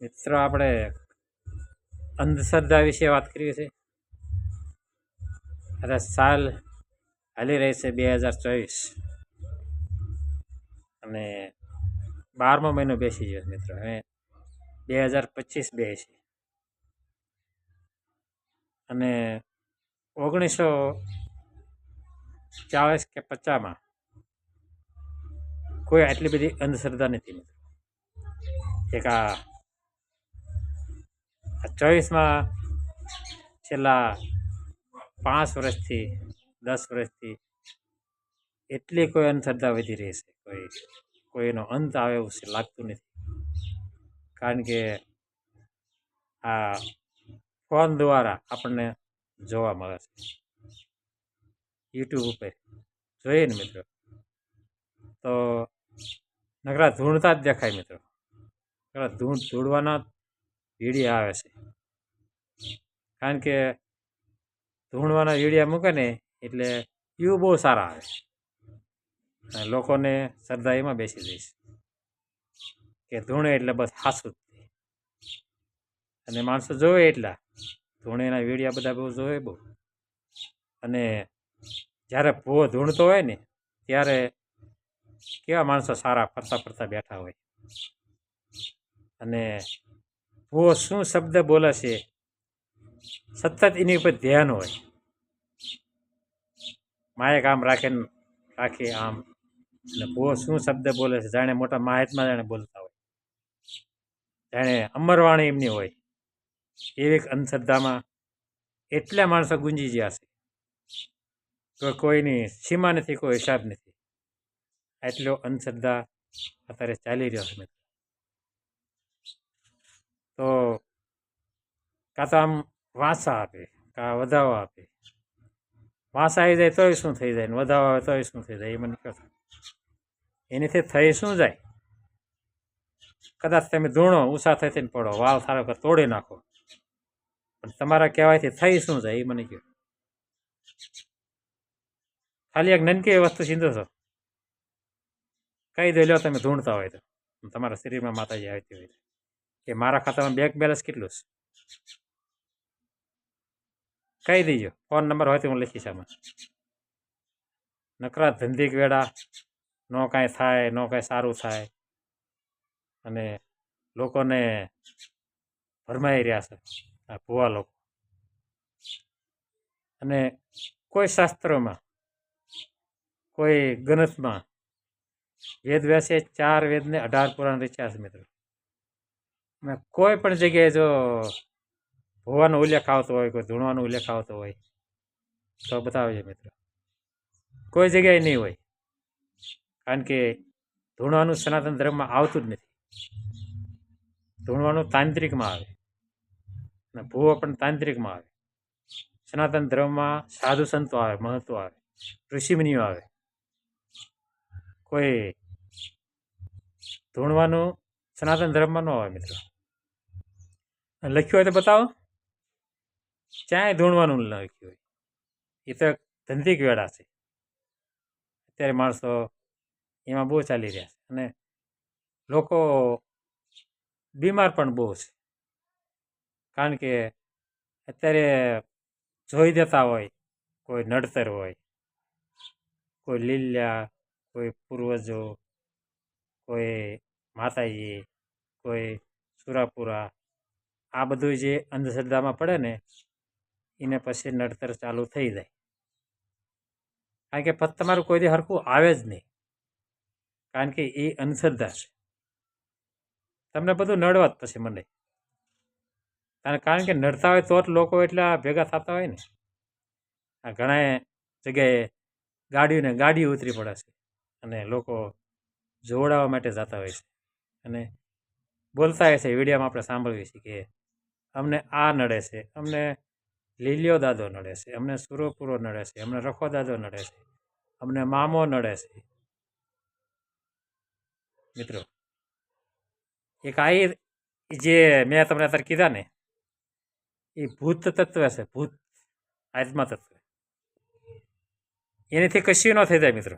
મિત્રો, આપણે અંધશ્રદ્ધા વિશે વાત કરીએ છીએ. અરે સાલ હાલી રહી છે બે હજાર ચોવીસ. અને બારમો મહિનો બેસી ગયો મિત્રો. હવે બે હજાર પચીસ બે છે અને ઓગણીસો ચાલીસ કે પચાસમાં કોઈ આટલી બધી અંધશ્રદ્ધા નથી, મિત્રો. એક આ ચોવીસમાં છેલ્લા પાંચ વર્ષથી, દસ વર્ષથી એટલી કોઈ અંધશ્રદ્ધા વધી રહી છે. કોઈ, કોઈનો અંત આવે એવું છે, લાગતું નથી. કારણ કે આ ફોન દ્વારા આપણને જોવા મળે છે. યુટ્યુબ ઉપર જોઈએ ને મિત્રો? તો નકરા ધૂણતા જ દેખાય મિત્રો. નકરા ધૂણ ધૂળવાના વીડિયો આવે છે. કારણ કે ધૂણવાના વીડિયા મૂકે ને એટલે વ્યૂ બહુ સારા આવે લોકોને શ્રદ્ધા એમાં બેસી જઈશ કે ધૂણે એટલે બસ હાસું જ. અને માણસો જોવે એટલા. ધૂણેના વીડિયા બધા બહુ જોવે બહુ. અને જ્યારે ભૂવો ધૂણતો હોય ને, ત્યારે કેવા માણસો સારા ફરતા ફરતા બેઠા હોય. અને ભૂવો શું શબ્દ બોલે છે? સતત એની ઉપર ધ્યાન હોય. માયક આમ રાખે રાખે આમ. અને વો શું શબ્દ બોલે છે? જાણે મોટા મહાત્મા જાણે બોલતા હોય. જાણે અમરવાણી એમની હોય. એવી અંધશ્રદ્ધામાં એટલા માણસો ગુંજી ગયા છે તો કોઈની સીમા નથી, કોઈ હિસાબ નથી. એટલો અંધશ્રદ્ધા અત્યારે ચાલી રહ્યો છે તો કાં તો આમ વાંસા આપે, કાં વધાવો આપે. વાંસા આવી જાય તોય શું થઈ જાય ને વધાવો આવે તોય શું થઈ જાય એ મને કહો એનીથી થઈ શું જાય? કદાચ તમે ધૂણો ઊંચા થઈ થઈને પડો વાવ સારો કર તોડી નાખો. પણ તમારા કહેવાયથી થઈ શું જાય એ મને કહો ખાલી એક નનકી વસ્તુ સીધો છો. કહી દો, લ્યો તમે ધૂણતા હોય તો. તમારા શરીરમાં માતાજી આવતી હોય. કે મારા ખાતામાં બેંક બેલેન્સ કેટલું છે? કહી દેજો. ફોન નંબર હોય તો હું લખીશ આમાં. નકરા ધંધીક વેળા ન કાંઈ થાય, ન કાંઈ સારું થાય, અને લોકોને ભરમાઈ રહ્યા છે, આ ભુવા લોકો. અને કોઈ શાસ્ત્રોમાં, કોઈ ગણતમાં, વેદ વ્યાસે ચાર વેદને અઢાર પુરાણ રચ્યા છે મિત્રો. કોઈ પણ જગ્યાએ જો ભુવાનો ઉલ્લેખ આવતો હોય, કોઈ ધૂણવાનો ઉલ્લેખ આવતો હોય, તો બતાવજો મિત્રો. કોઈ જગ્યાએ નહીં હોય. કારણ કે ધૂણવાનું સનાતન ધર્મમાં આવતું જ નથી. ધૂણવાનું તાંત્રિકમાં આવે. અને ભૂવો પણ તાંત્રિકમાં આવે. સનાતન ધર્મમાં સાધુ સંતો આવે મહત્વ આવે, ઋષિમુનિઓ આવે. કોઈ ધૂણવાનું સનાતન ધર્મમાં ન આવે મિત્રો લખ્યું હોય તો બતાવો ક્યાંય ધૂણવાનું ન લખ્યું હોય એ તો એક ધંધિક વેળા છે અત્યારે માણસો એમાં બહુ ચાલી રહ્યા છે અને લોકો બીમાર પણ બહુ છે કારણ કે અત્યારે જોઈ દેતા હોય કોઈ નડતર હોય કોઈ લીલા કોઈ પૂર્વજો કોઈ માતાજી, કોઈ સુરાપુરા, આ બધું જે અંધશ્રદ્ધામાં પડે ને, એને પછી નડતર ચાલુ થઈ જાય. કારણ કે પછી તમારું કોઈ દી હરખું આવે જ નહીં. કારણ કે એ અંધશ્રદ્ધા છે. તમને બધું નડવા જ પછી મને કારણ કે નડતા હોય તો જ લોકો એટલા ભેગા થતા હોય ને. આ ઘણા જગ્યાએ ગાડીઓને ગાડી ઉતરી પડે છે અને લોકો જોવડાવવા માટે જતા હોય છે. અને બોલતા હશે વિડીયોમાં આપણે સાંભળીએ છીએ કે અમને આ નડે છે, અમને લીલિયો દાદો નડે છે, અમને સુરોપુરો નડે છે, અમને રખો દાદો નડે છે, અમને મામો નડે છે. મિત્રો, એક આ જે મેં તમને અત્યારે કીધા ને, એ ભૂત તત્વ છે, ભૂત આત્મા તત્વ. એનાથી કશું ન થઈ જાય મિત્રો.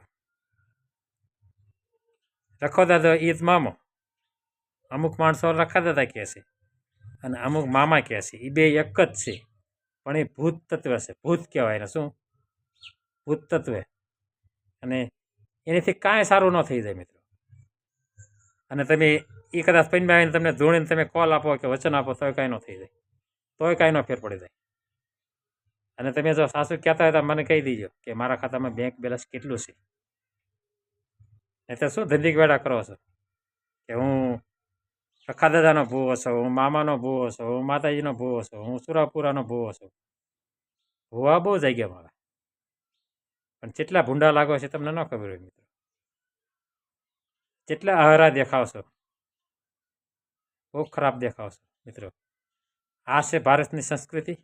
રખો દાદો ઈદ મામો. અમુક માણસો રખાતા હતા છે અને અમુક મામા કહે છે. એ બે એક જ છે. પણ એ ભૂત તત્વ છે. ભૂત કહેવાય એને શું? ભૂત તત્વ. અને એનાથી કાંઈ સારું ન થઈ જાય મિત્રો. અને તમે એ કદાચ પૈનભાઈને તમને ધોણીને તમે કોલ આપો કે વચન આપો, તોય કાંઈ ન થઈ જાય. તોય કાંઈ ન ફેર પડી જાય. અને તમે જો સાસુ કહેતા હોય તો મને કહી દીજો કે મારા ખાતામાં બેંક બેલેન્સ કેટલું છે? નહીં તો શું ધંધીક વેડા કરો છો? કે હું સખા દાદાનો ભૂવો છું હું મામાનો ભૂવો છું હું માતાજીનો ભૂવો છું હું સુરાપુરાનો ભૂવો છું ભૂવા બહુ જગ્યા મારા. પણ જેટલા ભૂંડા લાગો છે તમને ન ખબર હોય મિત્રો. જેટલા અહરા દેખાવશો બહુ ખરાબ દેખાવશો મિત્રો. આ છે ભારતની સંસ્કૃતિ.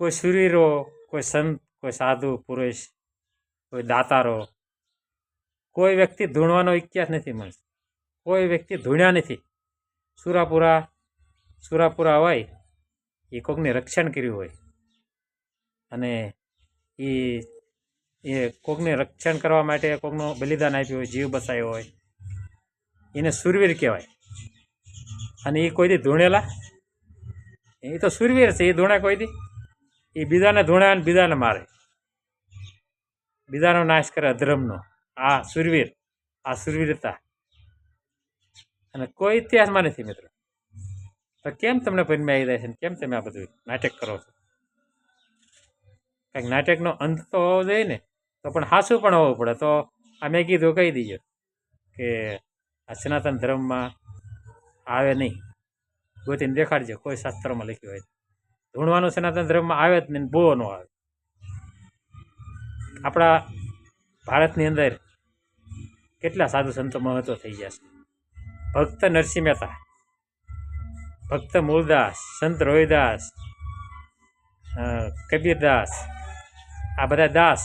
કોઈ શૂરીરો, કોઈ સંત, કોઈ સાધુ, પુરુષ, કોઈ દાતારો, કોઈ વ્યક્તિ ધૂણવાનો ઇતિહાસ નથી મળશે કોઈ વ્યક્તિ ધૂણ્યા નથી. સુરાપુરા સુરાપુરા હોય એ કોકને રક્ષણ કર્યું હોય. અને એ એ કોકને રક્ષણ કરવા માટે કોકનો બલિદાન આપ્યું હોય, જીવ બસાયો હોય. એને સુરવીર કહેવાય. અને એ કોઈથી ધૂણેલા? એ તો સુરવીર છે એ ધૂણે કોઈથી એ બીજાને ધૂણે અને બીજાને મારે. બીજાનો નાશ કરે અધર્મનો. આ સુરવીર, આ સુરવીરતા. અને કોઈ ઇતિહાસમાં નથી મિત્રો. તો કેમ તમને પદ્મે આવી જાય છે કેમ તમે આ બધું નાટક કરો છો? કંઈક નાટકનો અંત તો હોવો જોઈએ ને, તો પણ હાસું પણ હોવું પડે. તો આ મેં કીધું, કહી દીજો કે આ સનાતન ધર્મમાં આવે નહીં. ગોતીને દેખાડજો, કોઈ શાસ્ત્રમાં લખ્યું હોય ધૂણવાનું સનાતન ધર્મમાં આવે જ નહીં બહુ ન આવે. આપણા ભારતની અંદર કેટલા સાધુ સંતો મહત્વ થઈ છે? ભક્ત નરસિંહ મહેતા ભક્ત મૂળદાસ, સંત રોહિદાસ કબીરદાસ, આ બધા દાસ,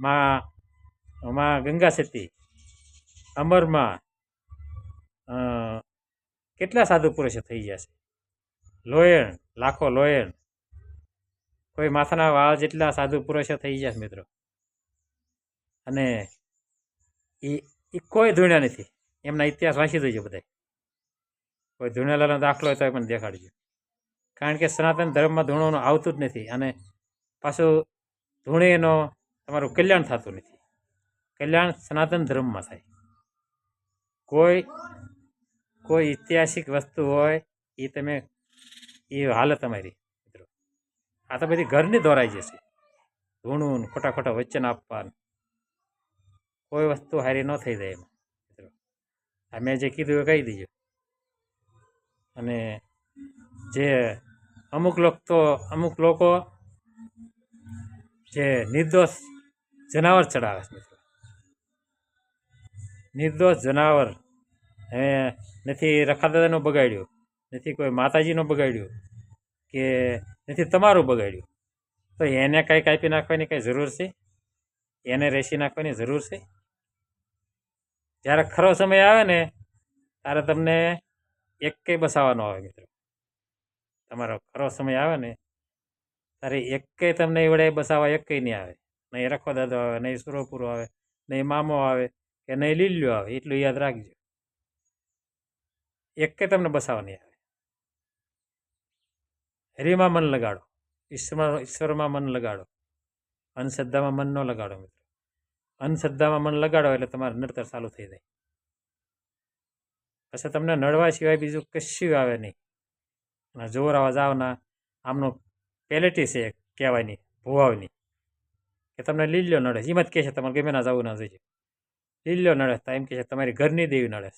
માં માં ગંગા સતી અમરમાં કેટલા સાધુ પુરુષો થઈ ગયા છે? લોયણ, લાખો લોયણ. કોઈ માથાના વાળ જેટલા સાધુ પુરુષો થઈ ગયા છે મિત્રો? અને એ એ કોઈ ધૂણ્યા નથી. એમના ઇતિહાસ વાંચી દેજો બધા કોઈ ધૂણેલાનો દાખલો હોય તો પણ દેખાડજો. કારણ કે સનાતન ધર્મમાં ધૂણોનું આવતું જ નથી અને પાછું ધૂણેનો તમારું કલ્યાણ થતું નથી. કલ્યાણ સનાતન ધર્મમાં થાય. કોઈ કોઈ ઐતિહાસિક વસ્તુ હોય એ તમે, એ હાલત તમારી મિત્રો. આ તો બધી ઘરની દોરાઈ જશે. ધૂણું ખોટા ખોટા વચન આપવાનું. કોઈ વસ્તુ હારી ન થઈ જાય એમાં. આ મેં જે કીધું એ કહી દીજો. અને જે અમુક લોકો તો, અમુક લોકો જે નિર્દોષ જનાવર ચડાવે છે મિત્રો. નિર્દોષ જનાવર. હે નથી રખાદાદાનું બગાડ્યું, નથી કોઈ માતાજીનું બગાડ્યું કે નથી તમારું બગાડ્યું. તો એને કાંઈ કાપી નાખવાની કંઈ જરૂર છે? એને રેસી નાખવાની જરૂર છે? જ્યારે ખરો સમય આવે ને, ત્યારે તમને એક બસાવવાનો આવે મિત્રો. તમારો ખરો સમય આવે ને, ત્યારે એક તમને એવડે બસાવવા એક નહીં આવે. નહીં રખો દાદો આવે, નહીં સુરોપુરો આવે, નહીં મામો આવે કે નહીં લીલ્યો આવે, એટલું યાદ રાખજો. એક તમને બસાવવા નહીં આવે. હરિમાં મન લગાડો. ઈશ્વરમાં ઈશ્વરમાં મન લગાડો. અંધશ્રદ્ધામાં મન ન લગાડો મિત્રો. અંધશ્રદ્ધામાં મન લગાડો એટલે તમારે નડતર ચાલુ થઈ જાય. પછી તમને નડવા સિવાય બીજું કશું આવે નહીં. અને જોર આવા જાવના આમનો પેલેટી છે કહેવાયની, ભુવાવની, કે તમને લીલ્યો નડે. એમાં જ કહે છે, તમારે ગમે ના જવું ના જોઈએ. લીલ્યો નડે તો એમ કહે છે, તમારી ઘરની દેવી નડે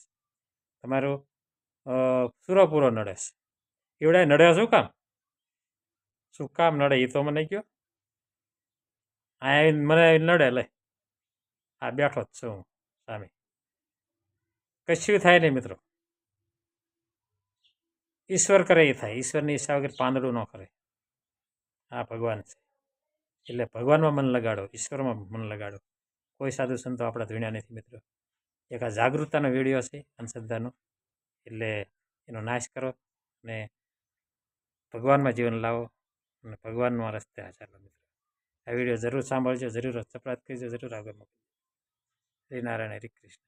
તમારું સુરોપુરો નડે એવડા નડે શું કામ? શું કામ નડે? એ તો મને કહો આ આવીને મને આવીને નડે લે. આ બેઠો જ છું સામે કશું થાય નહીં મિત્રો. ઈશ્વર કરે એ થાય, ઈશ્વરની ઈચ્છા વગર પાંદડું ન કરે. આ ભગવાન છે. એટલે ભગવાનમાં મન લગાડો, ઈશ્વરમાં મન લગાડો. કોઈ સાધુ સંતો આપણા ધૂણ્યા નથી મિત્રો. એક આ જાગૃતતાનો વીડિયો છે, અંધશ્રદ્ધાનો. એટલે એનો નાશ કરો અને ભગવાનમાં જીવન લાવો અને ભગવાનના રસ્તે હાજર મિત્રો. આ વીડિયો જરૂર સાંભળજો, જરૂર સપ્રાત કરજો, જરૂર આગળ મોકલજો. હરિનારાયણ હરિ કૃષ્ણ